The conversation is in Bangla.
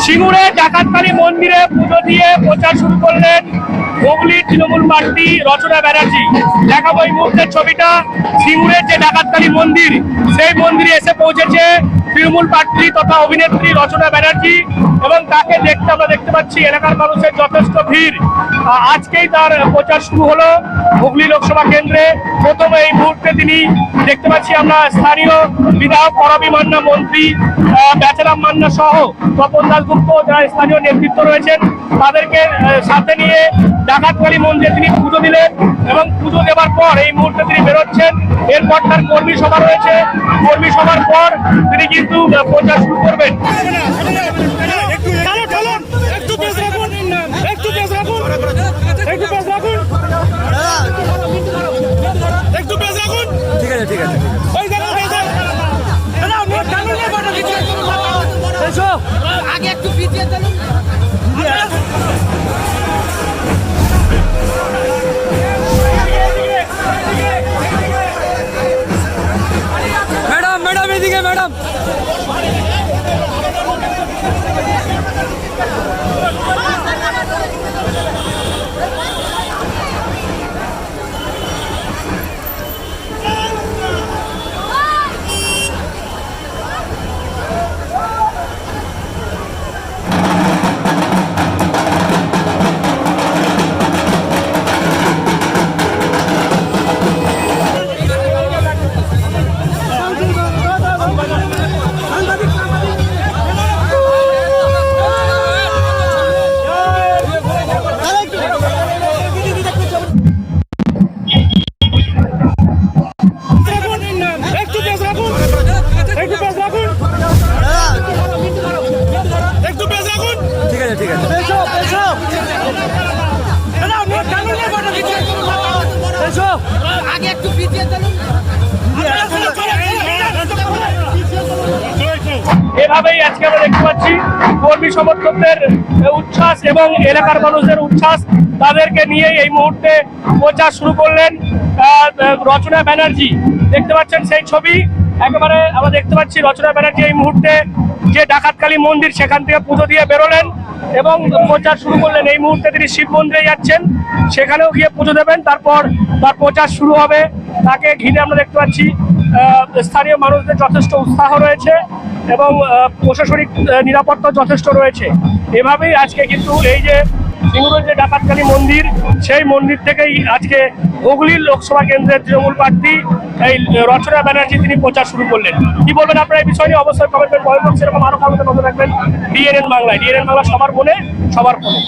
সিঙ্গুরে ডাকাতকালী মন্দিরে পুজো দিয়ে প্রচার শুরু করলেন হুগলি তৃণমূল প্রার্থী রচনা ব্যানার্জি। দেখাবো এই মুহূর্তের ছবিটা। সিঙ্গুরের যে ডাকাতকালী মন্দির, সেই মন্দিরে এসে পৌঁছেছে তৃণমূল প্রার্থী তথা অভিনেত্রী রচনা ব্যানার্জি এবং তাকে দেখতে আমরা দেখতে পাচ্ছি, এলাকার মানুষের যথেষ্ট ভিড়। আজকেই তার প্রচার শুরু হলো হুগলি লোকসভা কেন্দ্রে। প্রথমে এই মুহূর্তে তিনি দেখতে পাচ্ছি আমরা স্থানীয় বিধায়ক করবি মান্না, মন্ত্রী বেচারাম মান্না সহ তপন দাসগুপ্ত যারা স্থানীয় নেতৃত্ব রয়েছেন, তাদেরকে সাথে নিয়ে ডাকাতকালী মন্দিরে তিনি পুজো দিলেন। এবং পুজো দেওয়ার পর এই মুহূর্তে তিনি বেরোচ্ছেন। এরপর তার কর্মী সভা রয়েছে। কর্মী সভার পর তিনি কিন্তু প্রচার শুরু করবেন। ঠিক আছে ঠিক আছে। এদিকে ম্যাডাম। এসো আগে একটু পিছিয়ে চলুন। এভাবেই আজকে আমরা দেখতে পাচ্ছি কর্মী সমর্থকদের উচ্ছ্বাস এবং এলাকার মানুষদের উচ্ছ্বাস তাদেরকে নিয়ে এই মুহূর্তে প্রচার শুরু করলেন আহ, রচনা ব্যানার্জি। দেখতে পাচ্ছেন সেই ছবি। একেবারে আমরা দেখতে পাচ্ছি রচনা ব্যানার্জি এই মুহূর্তে যে ডাকাতকালী মন্দির, সেখান থেকে পুজো দিয়ে বেরোলেন এবং প্রচার শুরু করলেন। এই মুহূর্তে তিনি শিব মন্দিরে যাচ্ছেন, সেখানেও গিয়ে পুজো দেবেন। তারপর তার প্রচার শুরু হবে। তাকে ঘিরে আমরা দেখতে পাচ্ছি স্থানীয় মানুষদের যথেষ্ট উৎসাহ রয়েছে এবং প্রশাসনিক নিরাপত্তা যথেষ্ট রয়েছে। এভাবেই আজকে কিন্তু এই যে সিঙ্গুরের যে ডাকাতকালী মন্দির, সেই মন্দির থেকেই আজকে হুগলি লোকসভা কেন্দ্রের তৃণমূল প্রার্থী, এই রচনা ব্যানার্জি তিনি প্রচার শুরু করলেন। কি বলবেন আপনারা এই বিষয় নিয়ে? অবশ্যই কমেন্ট করে সেরকম আরও কমেন্টে নজর রাখবেন। ডিএনএন বাংলায়। ডিএনএন বাংলা সবার মনে, সবার ফোনে।